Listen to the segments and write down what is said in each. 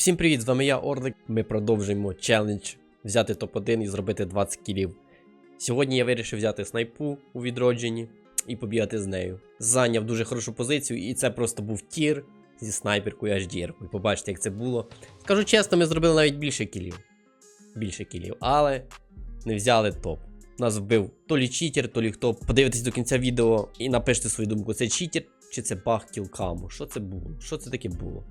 Всім привіт, з вами я Орлик. Ми продовжуємо челендж взяти топ-1 і зробити 20 кілів. Сьогодні я вирішив взяти снайпу у відродженні і побігати з нею. Зайняв дуже хорошу позицію, і це просто був тір зі снайперкою HDR. -кою. Побачите, як це було. Скажу чесно, ми зробили навіть більше кілів. Більше кілів, але не взяли топ. Нас вбив то лі читер, то лі хто. Подивитесь до кінця відео і напишіть свою думку, це читер чи це баг кілкаму. Що це було? Що це таке було?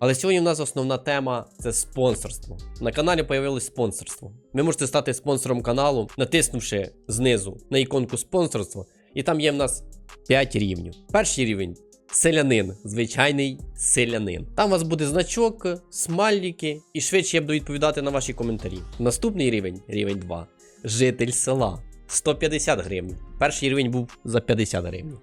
Але сьогодні у нас основна тема це спонсорство. На каналі появилось спонсорство. Ви можете стати спонсором каналу, натиснувши знизу на іконку спонсорства, і там є в нас 5 рівнів. Перший рівень селянин, звичайний селянин. Там у вас буде значок, смайліки, і швидше я буду відповідати на ваші коментарі. Наступний рівень, рівень 2. Житель села. 150 гривень. Перший рівень був за 50 гривень.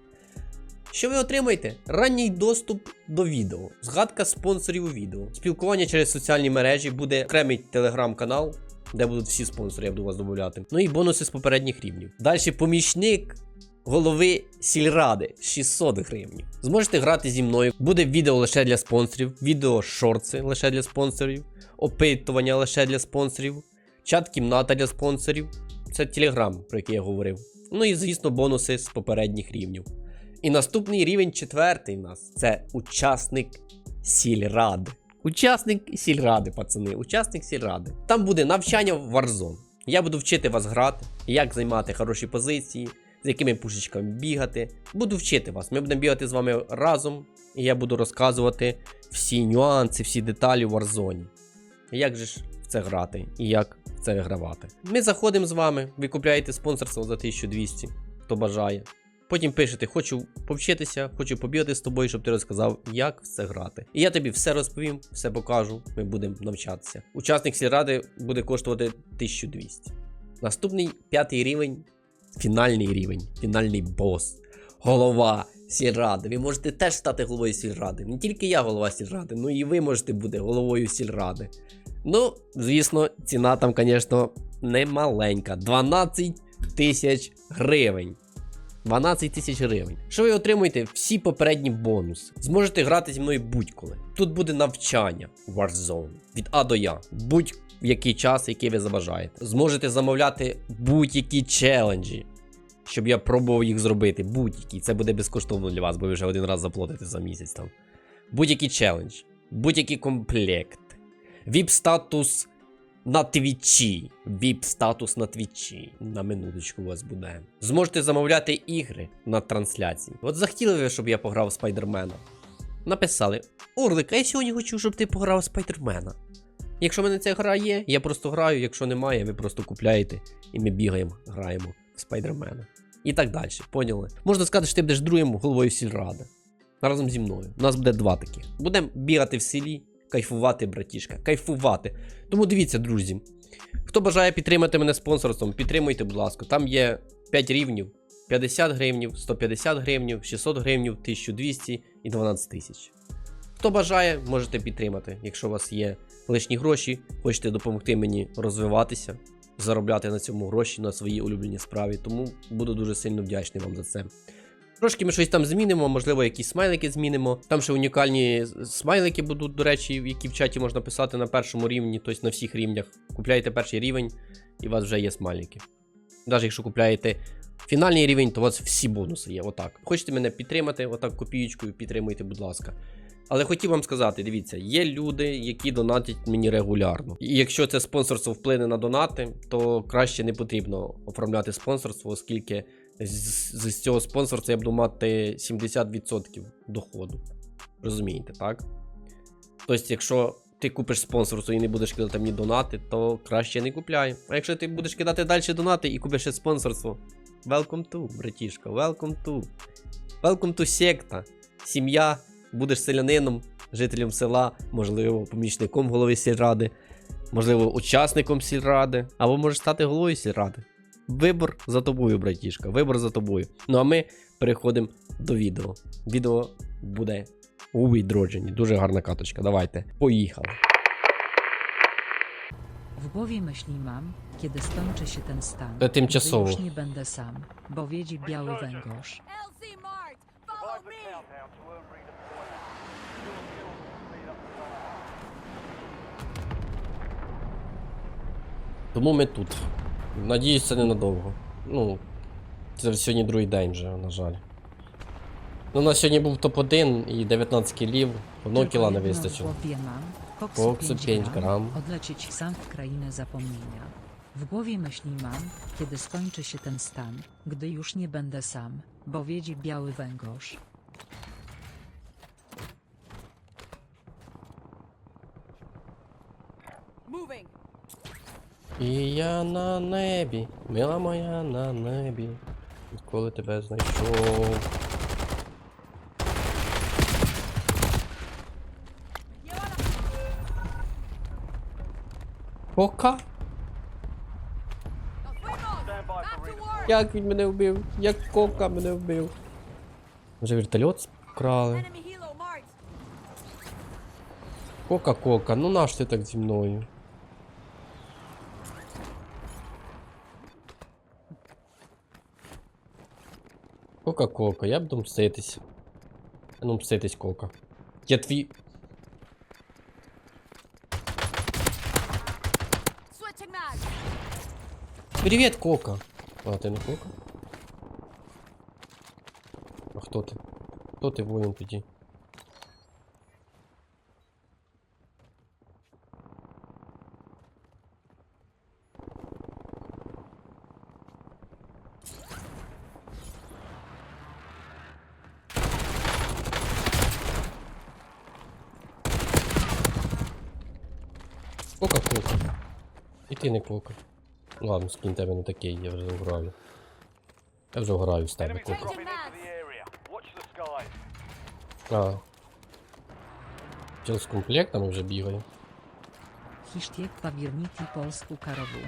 Що ви отримаєте? Ранній доступ до відео, згадка спонсорів у відео, спілкування через соціальні мережі, буде окремий телеграм-канал, де будуть всі спонсори, я буду вас додати. Ну і бонуси з попередніх рівнів. Далі помічник голови сільради 600 гривень. Зможете грати зі мною. Буде відео лише для спонсорів, відео шорти лише для спонсорів, опитування лише для спонсорів, чат-кімната для спонсорів. Це телеграм, про який я говорив. Ну і звісно, бонуси з попередніх рівнів. І наступний рівень четвертий у нас це учасник сільради. Учасник сільради, пацани, учасник сільради. Там буде навчання в Warzone. Я буду вчити вас грати, як займати хороші позиції, з якими пушечками бігати. Буду вчити вас. Ми будемо бігати з вами разом, і я буду розказувати всі нюанси, всі деталі в Warzone. Як же ж в це грати і як в це вигравати. Ми заходимо з вами, ви купляєте спонсорство за 1200, хто бажає. Потім пишете, хочу повчитися, хочу побігати з тобою, щоб ти розказав, як в це грати. І я тобі все розповім, все покажу. Ми будемо навчатися. Учасник сільради буде коштувати 1200. Наступний п'ятий рівень фінальний рівень, фінальний бос. Голова сільради. Ви можете теж стати головою сільради. Не тільки я голова сільради, ну і ви можете бути головою сільради. Ну, звісно, ціна там, звісно, не маленька. 12 тисяч гривень. 12 тисяч гривень. Що ви отримуєте? Всі попередні бонуси. Зможете грати зі мною будь-коли. Тут буде навчання Warzone від А до Я. Будь-в який час, який ви забажаєте. Зможете замовляти будь-які челенджі, щоб я пробував їх зробити. Будь-які. Це буде безкоштовно для вас, бо ви вже один раз заплатите за місяць там. Будь-який челендж, будь-який комплект, віп-статус на твічі. Віп-статус на твічі. На минуточку у вас буде. Зможете замовляти ігри на трансляції. От захотіли ви, щоб я пограв Спайдермена. Написали: Орлик, а я сьогодні хочу, щоб ти пограв Спайдермена. Якщо в мене ця гра є, я просто граю, якщо немає, ви просто купляєте і ми бігаємо, граємо в Спайдермена. І так далі, поняли? Можна сказати, що ти будеш другим головою сільради. Разом зі мною. У нас буде два таких. Будемо бігати в селі, кайфувати, братішка, кайфувати. Тому дивіться, друзі. Хто бажає підтримати мене спонсорством, підтримуйте, будь ласка. Там є 5 рівнів: 50 гривнів, 150 гривнів, 600 гривнів, 1200 і 12 тисяч. Хто бажає, можете підтримати. Якщо у вас є лишні гроші, хочете допомогти мені розвиватися, заробляти на цьому гроші на свої улюблені справі. Тому буду дуже сильно вдячний вам за це. Трошки ми щось там змінимо, можливо, якісь смайлики змінимо. Там ще унікальні смайлики будуть, до речі, які в чаті можна писати на першому рівні, тобто на всіх рівнях. Купляєте перший рівень, і у вас вже є смайлики. Навіть якщо купляєте фінальний рівень, то у вас всі бонуси є. Отак. Хочете мене підтримати, отак копієчкою, підтримуйте, будь ласка. Але хотів вам сказати, дивіться, є люди, які донатять мені регулярно. І якщо це спонсорство вплине на донати, то краще не потрібно оформляти спонсорство, оскільки з, з, цього спонсорства я буду мати 70% доходу. Розумієте, так? Тобто, якщо ти купиш спонсорство і не будеш кидати мені донати, то краще не купляй. А якщо ти будеш кидати далі донати і купиш ще спонсорство, welcome to, братішка, welcome to. Welcome to секта. Сім'я, будеш селянином, жителем села, можливо, помічником голови сільради, можливо, учасником сільради, або можеш стати головою сільради. Вибор за тобою, братішка, вибор за тобою. Ну а ми переходимо до відео. Відео буде у відродженні. Дуже гарна каточка. Давайте. Поїхали. W głowie myśli mam, kiedy skończy się ten stan. To tymczasowo. Już nie będę sam, bo wiedzi biały węgorz. Тому ми тут. Надіюсь, це ненадовго. Ну, це вже сьогодні другий день вже, на жаль. Ну, у нас сьогодні був топ-1 і 19 кілів, одного Tylko кіла не jedno w wystarczyło. głowie mam, koksu Koksu 5 5 gram, gram. odlecieć sam w krainę zapomnienia. W głowie myśli mam, kiedy skończy się ten stan, gdy już nie będę sam, bo wiedzi biały węgorz. І я на небі, мила моя на небі. Відколи тебе знайшов. Пока? Як він мене вбив? Як кока мене вбив? Вже вертольот вкрали. Кока-кока, ну наш ти так зі мною? Кока-кока, я буду мститись. А Ну, мститись, кока. Я твій. Switching mags. Привіт, кока. А, ти не кока? А хто ти? Хто ти воїн тоді? Не кока. Ладно, скін тебе не такий, я вже граю. Я вже граю з тебе кока. А. Чел з комплектами вже бігає. Pawirniki polsku karowu.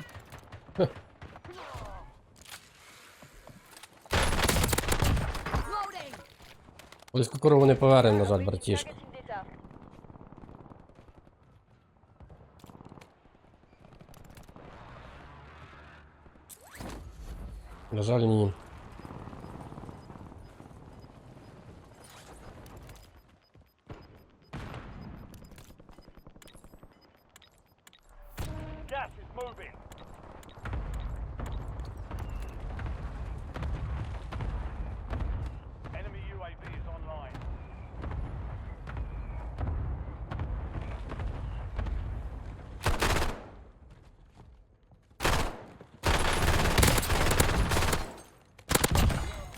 Loading. Польську корову не повернемо, на жаль, братішка. На жаль, ні. Gas is moving. Enemy UAV is online.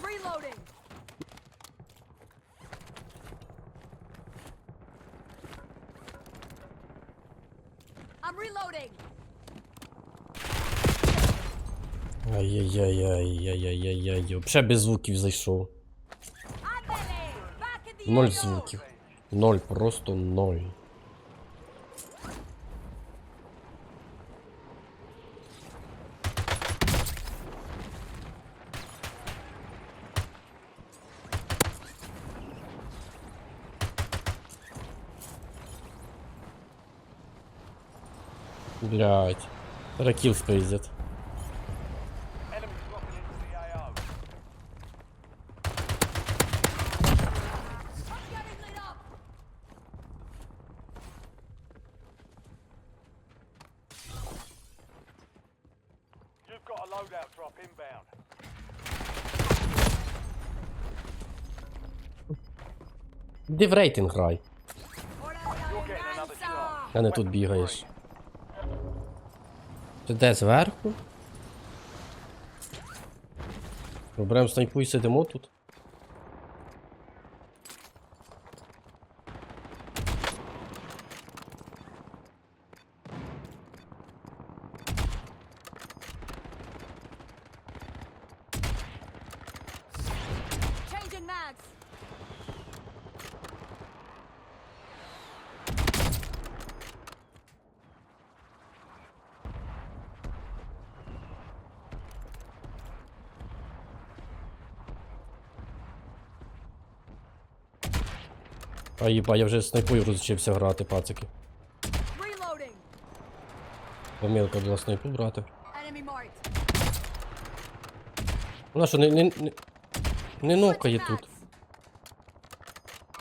Reloading. I'm reloading. Ай-яй-яй-яй-яй-яй-яй. Взагалі без звуків зайшов. Ноль звуків. Ноль, просто ноль. Блять. Ракил спиздят. Enemies dropping into the AO. I'm getting lit up. You've got a loadout drop inbound. Іди в рейтинг грай, а не тут бігаєш. Де зверху? Проблема снайпу і сидимо тут. Changing mags. А їба, я вже снайпою розучився грати, пацики. Помилка була снайпу брати. Вона що, не, не, не, не нокає тут. mags.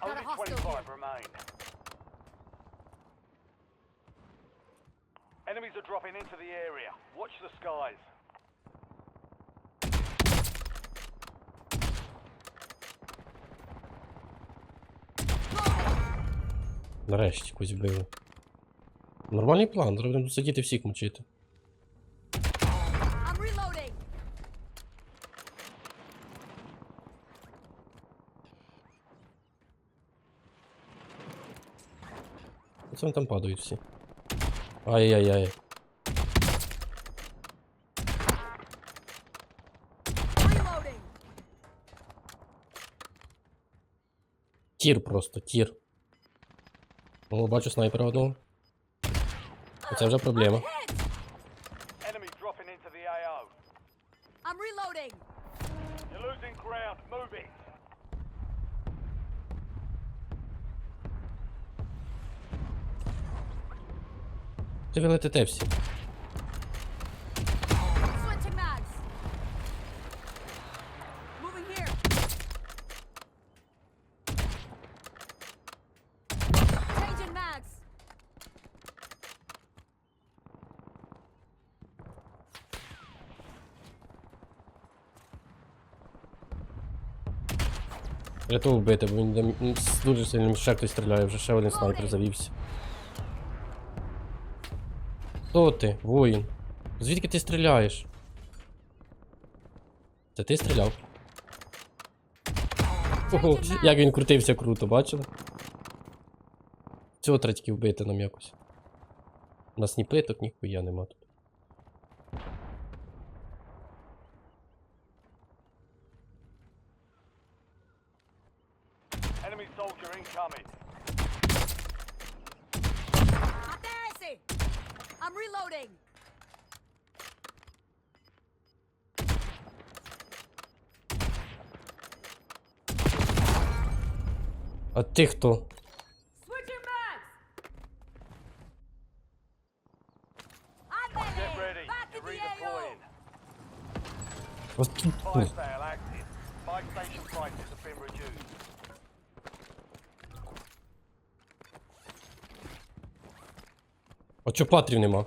Only a hostile 25 here. remain. Enemies are dropping into the area. Watch Нарешті якось вбили. Нормальний план, зараз будемо сидіти всіх мучити. Оце вони там падають всі. Ай-яй-яй. Тір просто, тір. О, бачу снайпера одного. Оце вже проблема. Hit. Enemy dropping into the AO. I'm reloading. You're losing ground. Move it. Ти ви летите всі. Switching mags. Moving here. Changing mags. Ряту вбити, бо він там, м, с- дуже сильно ще хтось стріляє, вже ще один снайпер завівся. Хто ти, воїн? Звідки ти стріляєш? Це ти стріляв? Ого, як він крутився круто, бачили? Цього треба тільки вбити нам якось. У нас ні плиток, ніхуя нема тут. Enemy soldier incoming. Aterese. I'm reloading. А ти хто? Switching mags. Get Andale. ready. Back You're in the AO. redeploying. Ось тут. Fire sale active. Buy have been reduced. А чо патрів нема?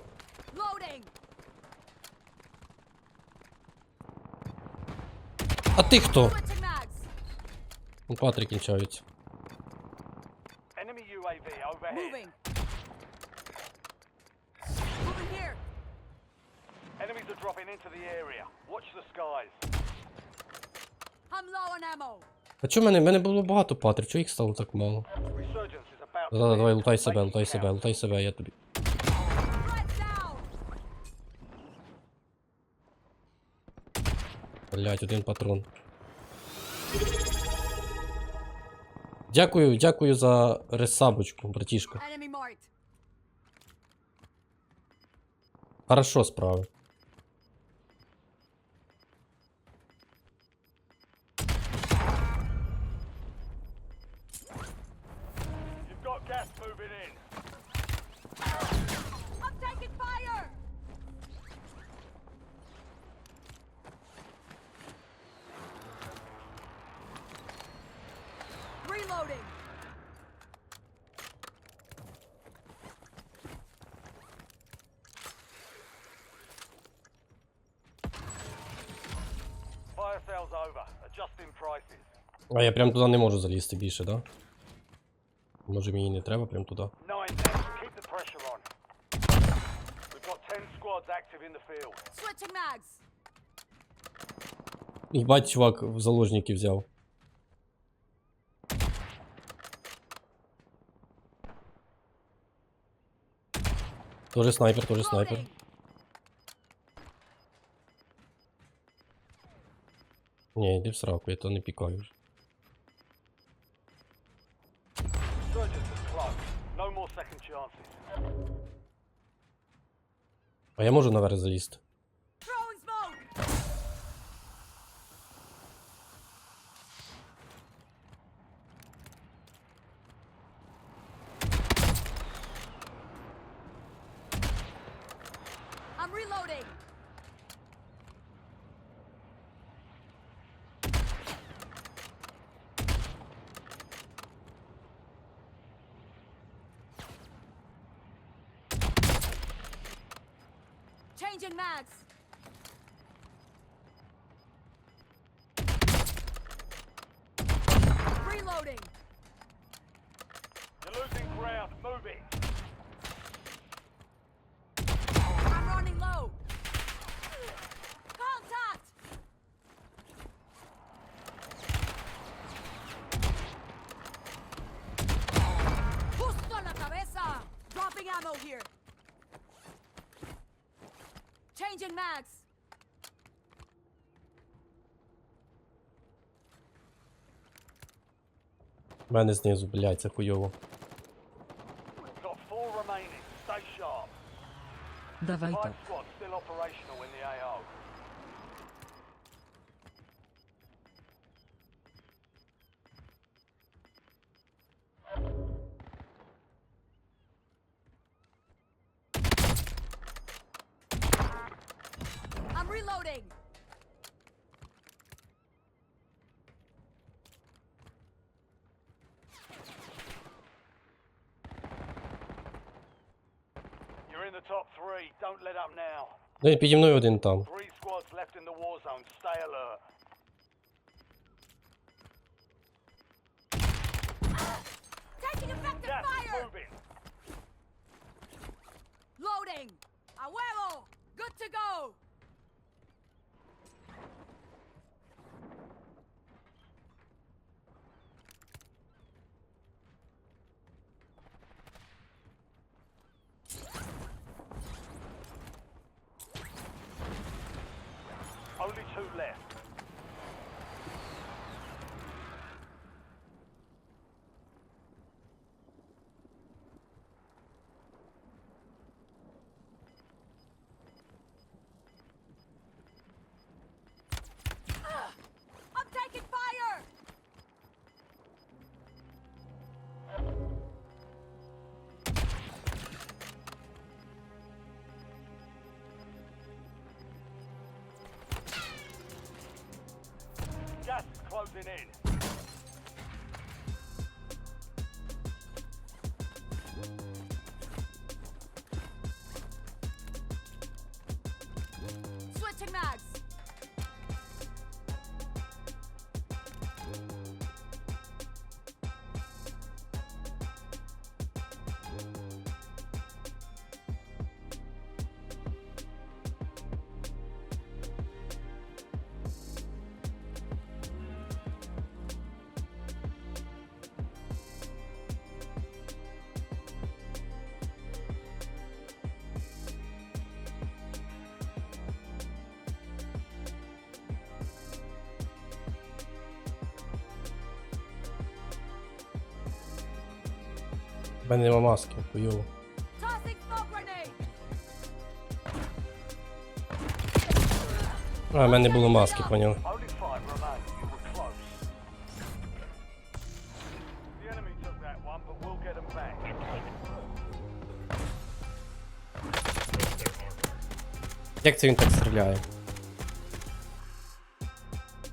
А ти хто? Ну, Патри кінчаються. Dropping into the area. Watch the skies. I'm low on ammo. А чо в мене? В мене було багато патрів, чого їх стало так мало? Resurgence is about to Давай, давай, лутай себе, Make it лутай себе, count. лутай себе, я тобі. Threat down. Блять, один патрон. Дякую, дякую за ресабочку. Enemy marked. Хорошо справи. You've got gas moving in. I'm taking fire. Reloading. Fire sale's over. Adjusting prices. А я прям туди не можу залізти більше, да? Може мені не треба прям туди. Їбать, чувак в заложники взяв. Тоже снайпер, тоже снайпер. Ні, йди в сраку, я то не пікаю. А я можу наверх залізти. Throwing smoke. I'm reloading. Changing mags. Reloading. You're losing ground. Changing mags. У мене знизу, блядь, це хуйово. We've got four remaining. Stay sharp. Dawaj Five top. squads still operational in the AO. You're in the top three. Don't let up now. Ну і піді мною один там. Three squads left in the war zone. Stay alert. Taking effective Gas is fire. moving. Loading. A huevo. Good to go. Gas is closing in. У мене нема маски, хуйово. А, в мене не було маски, поняв. Як це він так стріляє?